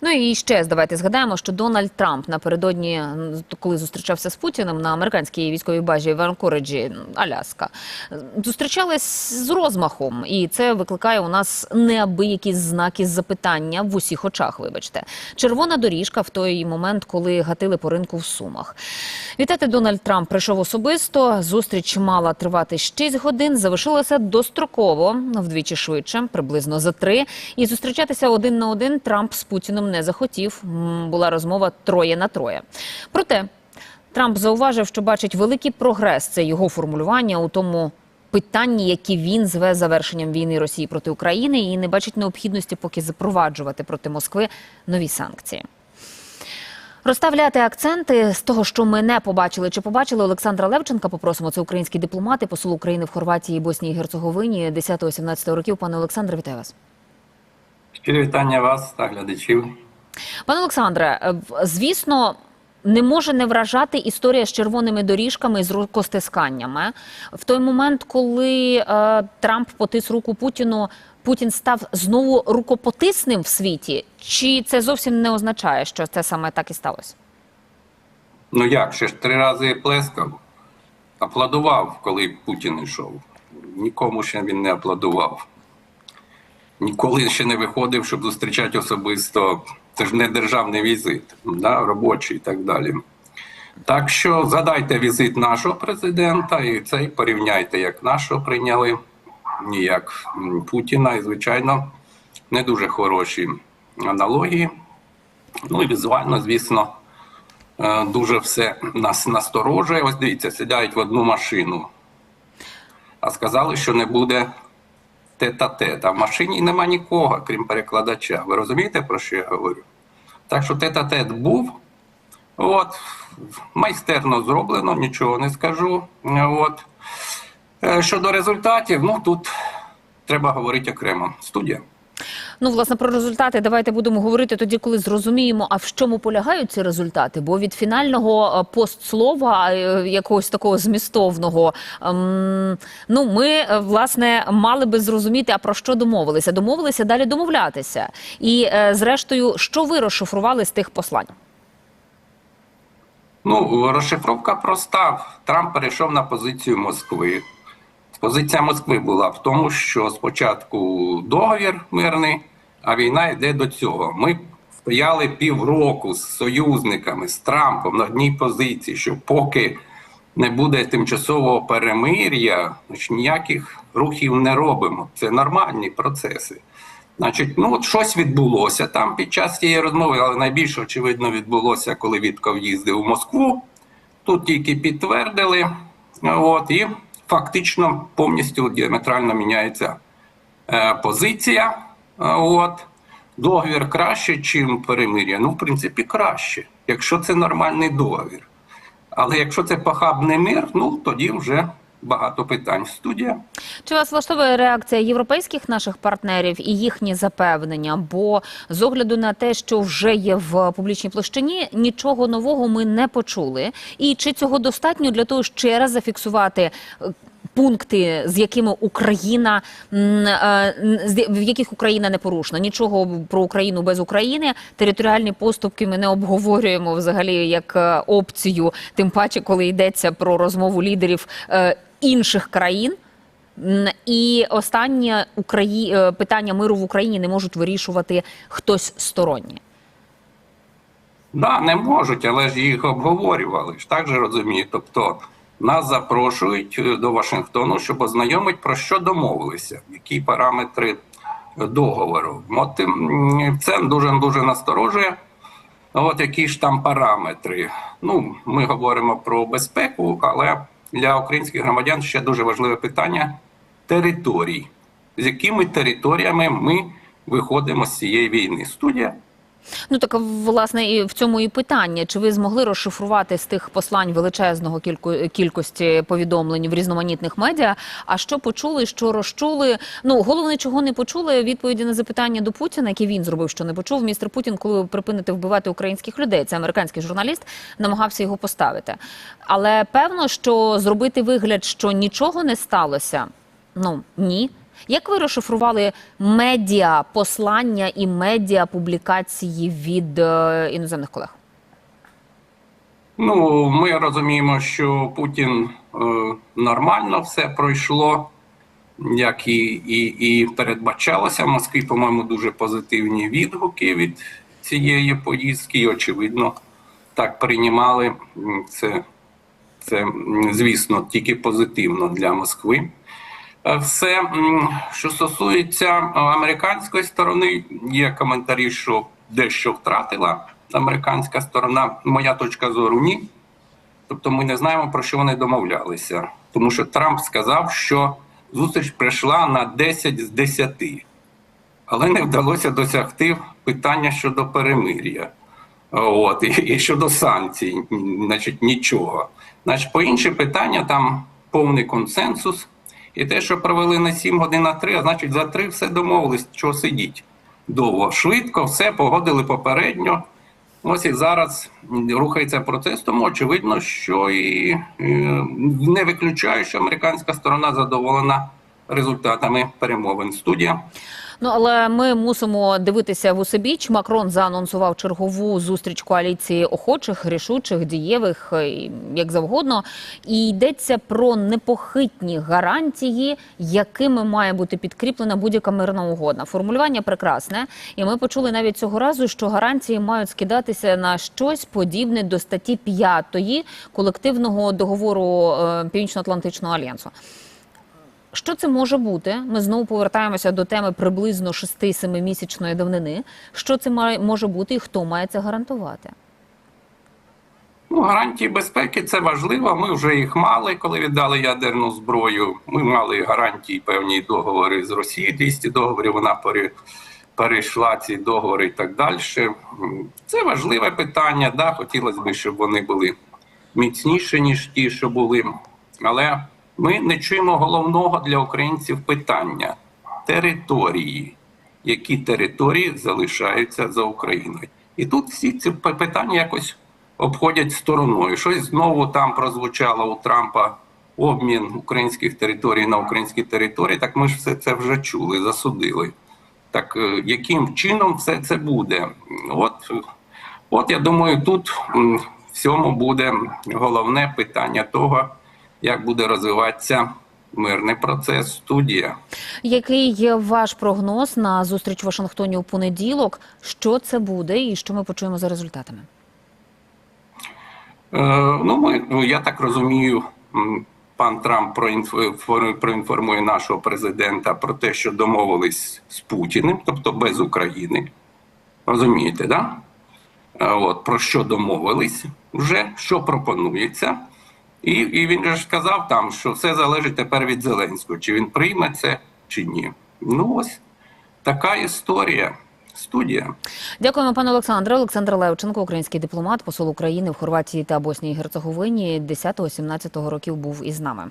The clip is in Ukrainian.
Ну і ще давайте згадаємо, що Дональд Трамп напередодні, коли зустрічався з Путіним на американській військовій базі в Анкориджі, Аляска, зустрічались з розмахом, і це викликає у нас неабиякі знаки запитання в усіх очах. Вибачте, червона доріжка в той момент, коли гатили по ринку в Сумах. Вітати Дональд Трамп прийшов особисто. Зустріч мала тривати 6 годин. Завершилася достроково вдвічі швидше, приблизно за три. І зустрічатися один на один Трамп з Путіним не захотів. Була розмова троє на троє. Проте Трамп зауважив, що бачить великий прогрес. Це його формулювання у тому. Питанні, які він зве завершенням війни Росії проти України, і не бачить необхідності поки запроваджувати проти Москви нові санкції. Розставляти акценти з того, що ми не побачили чи побачили Олександра Левченка. Попросимо це український дипломат і посол України в Хорватії, Боснії і Герцеговині 10-17 років. Пане Олександре, вітаю вас. Щирі вітання вас та глядачів. Пане Олександре, е, звісно, не може не вражати історія з червоними доріжками і з рукостисканнями. В той момент, коли е, Трамп потис руку Путіну, Путін став знову рукопотисним в світі. Чи це зовсім не означає, що це саме так і сталося? Ну як, ще ж три рази плескав, аплодував, коли Путін йшов. Нікому ще він не аплодував. Ніколи ще не виходив, щоб зустрічати особисто. Це ж не державний візит, да, робочий і так далі. Так що згадайте візит нашого президента і цей порівняйте, як нашого прийняли, і як Путіна, і, звичайно, не дуже хороші аналогії. Ну і візуально, звісно, е, дуже все нас насторожує. Ось дивіться, сідають в одну машину. А сказали, що не буде тет-а-тет. А в машині нема нікого, крім перекладача. Ви розумієте, про що я говорю? Так що тет-а-тет був. От, майстерно зроблено, нічого не скажу. От. Е, Щодо результатів, ну тут треба говорити окремо. Студія. Ну, власне, про результати давайте будемо говорити тоді, коли зрозуміємо, а в чому полягають ці результати. Бо від фінального е, постслова, е, якогось такого змістовного, ем, ну ми е, власне мали би зрозуміти, а про що домовилися. Домовилися далі домовлятися. І зрештою, що ви розшифрували з тих послань? Ну, розшифровка проста. Трамп перейшов на позицію Москви. Позиція Москви була в тому, що спочатку договір мирний, а війна йде до цього. Ми стояли півроку з союзниками, з Трампом на одній позиції, що поки не буде тимчасового перемир'я, ніяких рухів не робимо. Це нормальні процеси. Значить, ну от щось відбулося там під час цієї розмови, але найбільше очевидно відбулося, коли Вітков їздив у Москву. Тут тільки підтвердили, от, і фактично повністю діаметрально міняється е, позиція. Е, От. Договір краще, чим перемир'я. Ну, в принципі, краще, якщо це нормальний договір. Але якщо це похабний мир, ну тоді вже багато питань. Студія. Чи вас влаштовує реакція європейських наших партнерів і їхні запевнення? Бо з огляду на те, що вже є в публічній площині, нічого нового ми не почули. І чи цього достатньо для того, ще раз зафіксувати? Пункти, з якими Україна е, в яких Україна не порушена, нічого про Україну без України. Територіальні поступки ми не обговорюємо взагалі як е, опцію, тим паче, коли йдеться про розмову лідерів е, інших країн. І останнє Украї... питання миру в Україні не можуть вирішувати хтось сторонній. Да, не можуть, але ж їх обговорювали. ж Так же розумію. Тобто нас запрошують е, до Вашингтону, щоб ознайомити про що домовилися, які параметри договору. От це дуже дуже насторожує. От які ж там параметри. Ну, ми говоримо про безпеку, але для українських громадян ще дуже важливе питання територій. З якими територіями ми виходимо з цієї війни? Студія. Ну так власне і в цьому і питання. Чи ви змогли розшифрувати з тих послань величезного кілько... кількості повідомлень в різноманітних медіа? А що почули, що розчули? Ну головне, чого не почули, відповіді на запитання до Путіна, які він зробив, що не почув. Містер Путін, коли припините вбивати українських людей, це американський журналіст, намагався його поставити. Але певно, що зробити вигляд, що нічого не сталося. Ну ні. Як ви розшифрували медіа послання і медіа публікації від е, іноземних колег? Ну, ми розуміємо, що Путін е, нормально все пройшло, як і, і, і передбачалося. В Москві, по-моєму, дуже позитивні відгуки від цієї поїздки. І, очевидно, так приймали. Це, це, звісно, тільки позитивно для Москви. Е, Все, що стосується е, американської сторони, є коментарі, що дещо втратила американська сторона. Моя точка зору ні. Тобто ми не знаємо, про що вони домовлялися. Тому що Трамп сказав, що зустріч прийшла на 10 з 10. Але не вдалося досягти питання щодо перемир'я. От, і, і щодо санкцій, значить, нічого. Значить, по інші питання там повний консенсус. І те, що провели на 7 годин на 3, а значить за 3 все домовились, чого сидіть довго. Швидко все погодили попередньо. Ось і зараз рухається процес, тому очевидно, що і е, не виключаю, що американська сторона задоволена результатами перемовин. Студія. Ну але ми мусимо дивитися в усебіч. Макрон заанонсував чергову зустріч коаліції охочих, рішучих, дієвих, е, як завгодно. І йдеться про непохитні гарантії, якими має бути підкріплена будь-яка мирна угода. Формулювання прекрасне, і ми почули навіть цього разу, що гарантії мають скидатися на щось подібне до статті 5 колективного договору е, Північно-Атлантичного альянсу. Що це може бути? Ми знову повертаємося до теми приблизно 6-7 місячної давнини. Що це може бути і хто має це гарантувати? Ну, гарантії безпеки це важливо. Ми вже їх мали, коли віддали ядерну зброю. Ми мали гарантії певні договори з Росією, 200 договорів. Вона пере, перейшла ці договори і так далі. Це важливе питання. Да? Хотілося б, щоб вони були міцніші, ніж ті, що були. Але ми не чуємо головного для українців питання території. Які території залишаються за Україною? І тут всі ці питання якось обходять стороною. Щось знову там прозвучало у Трампа обмін українських територій на українські території. Так ми ж все це вже чули, засудили. Так е, яким чином все це буде? От, от я думаю, тут м, в цьому буде головне питання того, як буде розвиватися мирний процес студія. Який є ваш прогноз на зустріч в Вашингтоні у понеділок? Що це буде і що ми почуємо за результатами? Е, ну, ми, ну, я так розумію, пан Трамп проінформує нашого президента про те, що домовились з Путіним, тобто без України. Розумієте, да? Е, От, про що домовились вже, що пропонується. І, і він же ж сказав там, що все залежить тепер від Зеленського, чи він прийме це, чи ні. Ну ось така історія. Студія. Дякуємо, пане Олександре. Олександр Левченко, український дипломат, посол України в Хорватії та Боснії і Герцеговині 10-17 років був із нами.